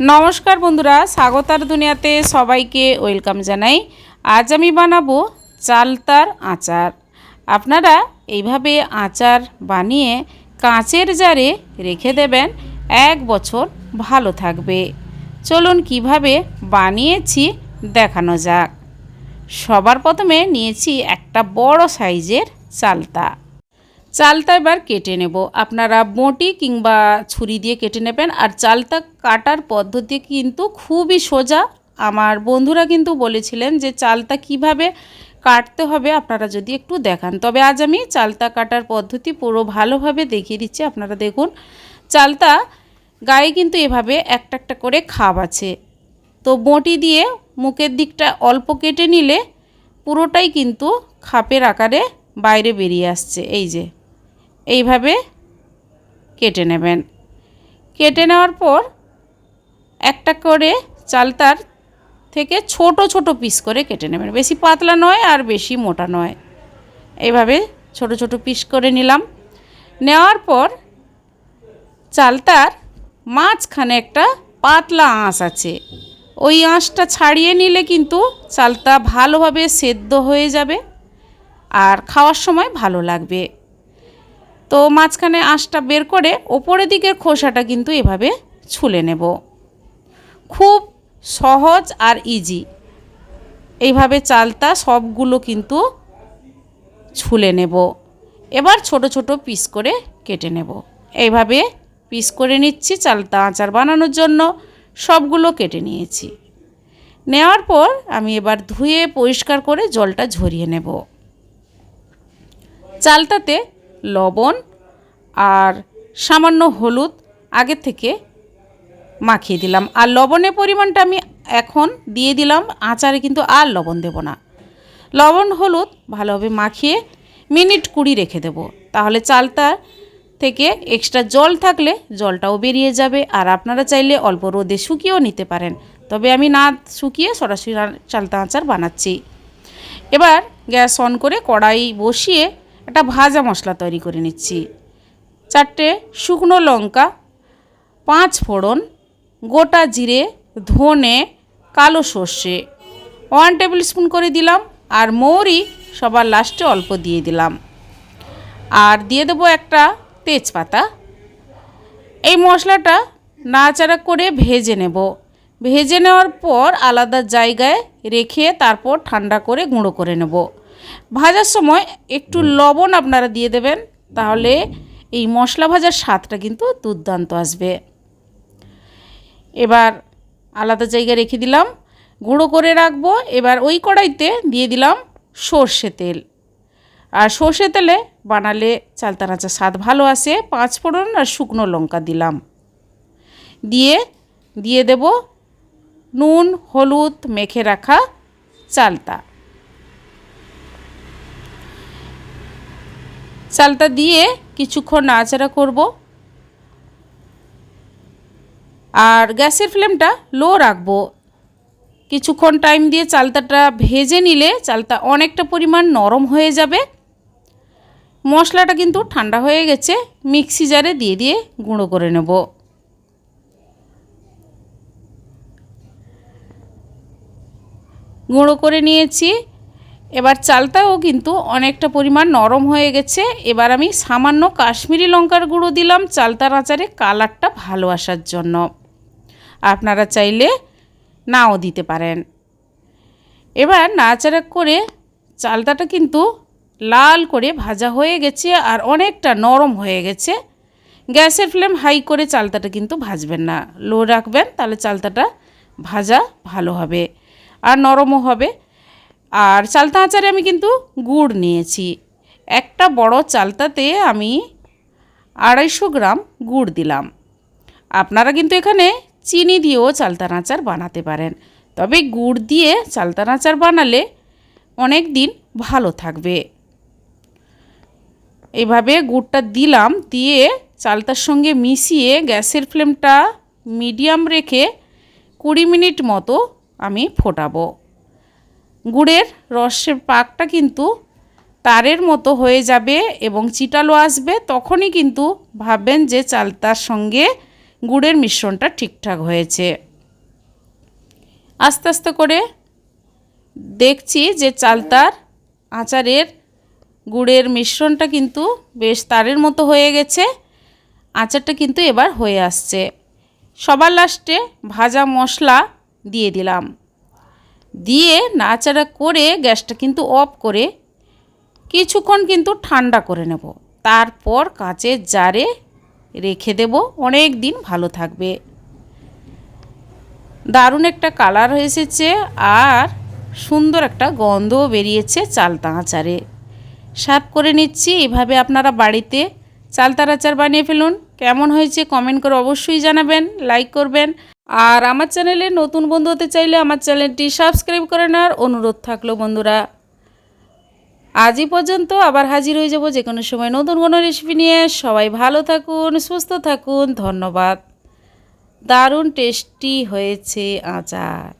নমস্কার বন্ধুরা, স্বাগতার দুনিয়াতে সবাইকে ওয়েলকাম জানাই। আজ আমি বানাবো চালতার আচার। আপনারা এইভাবে আচার বানিয়ে কাঁচের জারে রেখে দেবেন, এক বছর ভালো থাকবে। চলুন কীভাবে বানিয়েছি দেখানো যাক। সবার প্রথমে নিয়েছি একটা বড় সাইজের চালতা চালতা এবার কেটে নেব। আপনারা বঁটি কিংবা ছুরি দিয়ে কেটে নেবেন আর চালতা কাটার পদ্ধতি কিন্তু খুবই সোজা। আমার বন্ধুরা কিন্তু বলেছিলেন যে চালটা কীভাবে কাটতে হবে আপনারা যদি একটু দেখান। তবে আজ আমি চালতা কাটার পদ্ধতি পুরো ভালোভাবে দেখিয়ে দিচ্ছি। আপনারা দেখুন চালতা গায়ে কিন্তু এভাবে একটা একটা করে খাপ আছে। তো বঁটি দিয়ে মুখের দিকটা অল্প কেটে নিলে পুরোটাই কিন্তু খাপের আকারে বাইরে বেরিয়ে আসছে। এই যে এইভাবে কেটে নেবেন। কেটে নেওয়ার পর একটা করে চালতার থেকে ছোট ছোট পিস করে কেটে নেবেন। বেশি পাতলা নয় আর বেশি মোটা নয়। এইভাবে ছোট ছোট পিস করে নিলাম। নেওয়ার পর চালতার মাঝখানে একটা পাতলা আঁশ আছে। ওই আঁশটা ছাড়িয়ে নিলে কিন্তু চালতা ভালোভাবে সেদ্ধ হয়ে যাবে আর খাওয়ার সময় ভালো লাগবে। তো মাঝখানে আঁশটা বের করে ওপরের দিকের খোসাটা কিন্তু এভাবে ছুলে নেব। খুব সহজ আর ইজি এইভাবে চালতা সবগুলো কিন্তু ছুলে নেব। এবার ছোট ছোট পিস করে কেটে নেব। এইভাবে পিস করে নিচ্ছি চালতা আচার বানানোর জন্য সবগুলো কেটে নিয়েছি। নেওয়ার পর আমি এবার ধুয়ে পরিষ্কার করে জলটা ঝরিয়ে নেব। চালটাতে লবণ আর সামান্য হলুদ আগে থেকে মাখিয়ে দিলাম। আর লবণের পরিমাণটা আমি এখন দিয়ে দিলাম। আচারে কিন্তু আর লবণ দেব না। লবণ, হলুদ ভালোভাবে মাখিয়ে মিনিট কুড়ি রেখে দেব। তাহলে চালটা থেকে এক্সট্রা জল থাকলে জলটাও বেরিয়ে যাবে। আর আপনারা চাইলে অল্প রোদে শুকিয়েও নিতে পারেন। তবে আমি না শুকিয়ে সরাসরি চালতা আচার বানাচ্ছি। এবার গ্যাস অন করে কড়াই বসিয়ে একটা ভাজা মশলা তৈরি করে নিচ্ছি। চারটে শুকনো লঙ্কা, পাঁচ ফোড়ন, গোটা জিরে, ধনে, কালো সর্ষে, ওয়ান টেবিল স্পুন করে দিলাম আর মৌরি সবার লাস্টে অল্প দিয়ে দিলাম। আর দিয়ে দেবো একটা তেজপাতা। এই মশলাটা নাড়াচাড়া করে ভেজে নেব। ভেজে নেওয়ার পর আলাদা জায়গায় রেখে তারপর ঠান্ডা করে গুঁড়ো করে নেব। ভাজার সময় একটু লবণ আপনারা দিয়ে দেবেন, তাহলে এই মশলা ভাজার স্বাদটা কিন্তু দুর্দান্ত আসবে। এবার আলাদা জায়গায় রেখে দিলাম, গুঁড়ো করে রাখব। এবার ওই কড়াইতে দিয়ে দিলাম সর্ষে তেল। আর সর্ষে তেলে বানালে চালতা নাচা স্বাদ ভালো আসে পাঁচ ফোড়ন আর শুকনো লঙ্কা দিলাম। দিয়ে দিয়ে দেব নুন, হলুদ মেখে রাখা চালতা চালটা দিয়ে কিছুক্ষণ নাড়াচাড়া করব। আর গ্যাসের ফ্লেমটা লো রাখব। কিছুক্ষণ টাইম দিয়ে চালতাটা ভেজে নিলে চালটা অনেকটা পরিমাণ নরম হয়ে যাবে। মশলাটা কিন্তু ঠান্ডা হয়ে গেছে, মিক্সি জারে দিয়ে দিয়ে গুঁড়ো করে নেব। গুঁড়ো করে নিয়েছি। এবার চালটাও কিন্তু অনেকটা পরিমাণ নরম হয়ে গেছে। এবার আমি সামান্য কাশ্মীরি লঙ্কার গুঁড়ো দিলাম। চালতার আচারে কালারটা ভালো আসার জন্য। আপনারা চাইলে নাও দিতে পারেন। এবার নাচাড়া করে চালতাটা কিন্তু লাল করে ভাজা হয়ে গেছে আর অনেকটা নরম হয়ে গেছে। গ্যাসের ফ্লেম হাই করে চালতাটা কিন্তু ভাজবেন না। লো রাখবেন, তাহলে চালতাটা ভাজা ভালো হবে। আর নরমও হবে। আর চালতা আচারে আমি কিন্তু গুড় নিয়েছি। একটা বড় চালতাতে আমি আড়াইশো গ্রাম গুড় দিলাম। আপনারা কিন্তু এখানে চিনি দিয়েও চালতার আচার বানাতে পারেন। তবে গুড় দিয়ে চালতার আচার বানালে অনেক দিন ভালো থাকবে। এভাবে গুড়টা দিলাম, দিয়ে চালতার সঙ্গে মিশিয়ে গ্যাসের ফ্লেমটা মিডিয়াম রেখে কুড়ি মিনিট মতো আমি ফোটাবো। গুড়ের রসের পাকটা কিন্তু তারের মতো হয়ে যাবে এবং চিটালো আসবে, তখনই কিন্তু ভাববেন যে চালতার সঙ্গে গুড়ের মিশ্রণটা ঠিকঠাক হয়েছে। আস্তে আস্তে করে দেখছি যে চালতার আচারের গুড়ের মিশ্রণটা কিন্তু বেশ তারের মতো হয়ে গেছে। আচারটা কিন্তু এবার হয়ে আসছে। সবার লাস্টে ভাজা মশলা দিয়ে দিলাম। দিয়ে নাচাড়া করে গ্যাসটা কিন্তু অফ করে কিছুক্ষণ কিন্তু ঠান্ডা করে নেব। তারপর কাঁচের জারে রেখে দেব। অনেক দিন ভালো থাকবে। দারুণ একটা কালার এসেছে আর সুন্দর একটা গন্ধও বেরিয়েছে চালতা আচারে। সার্ভ করে নিচ্ছি। এভাবে আপনারা বাড়িতে চালতার আচার বানিয়ে ফেলুন। কেমন হয়েছে কমেন্ট করে অবশ্যই জানাবেন, লাইক করবেন। আর আমার চ্যানেলে নতুন বন্ধু হতে চাইলে আমার চ্যানেলটি সাবস্ক্রাইব করে নেওয়ার অনুরোধ থাকল বন্ধুরা। আজই পর্যন্ত আবার হাজির হয়ে যাব যে কোনো সময় নতুন কোনো রেসিপি নিয়ে। সবাই ভালো থাকুন, সুস্থ থাকুন, ধন্যবাদ। দারুণ টেস্টি হয়েছে আচার।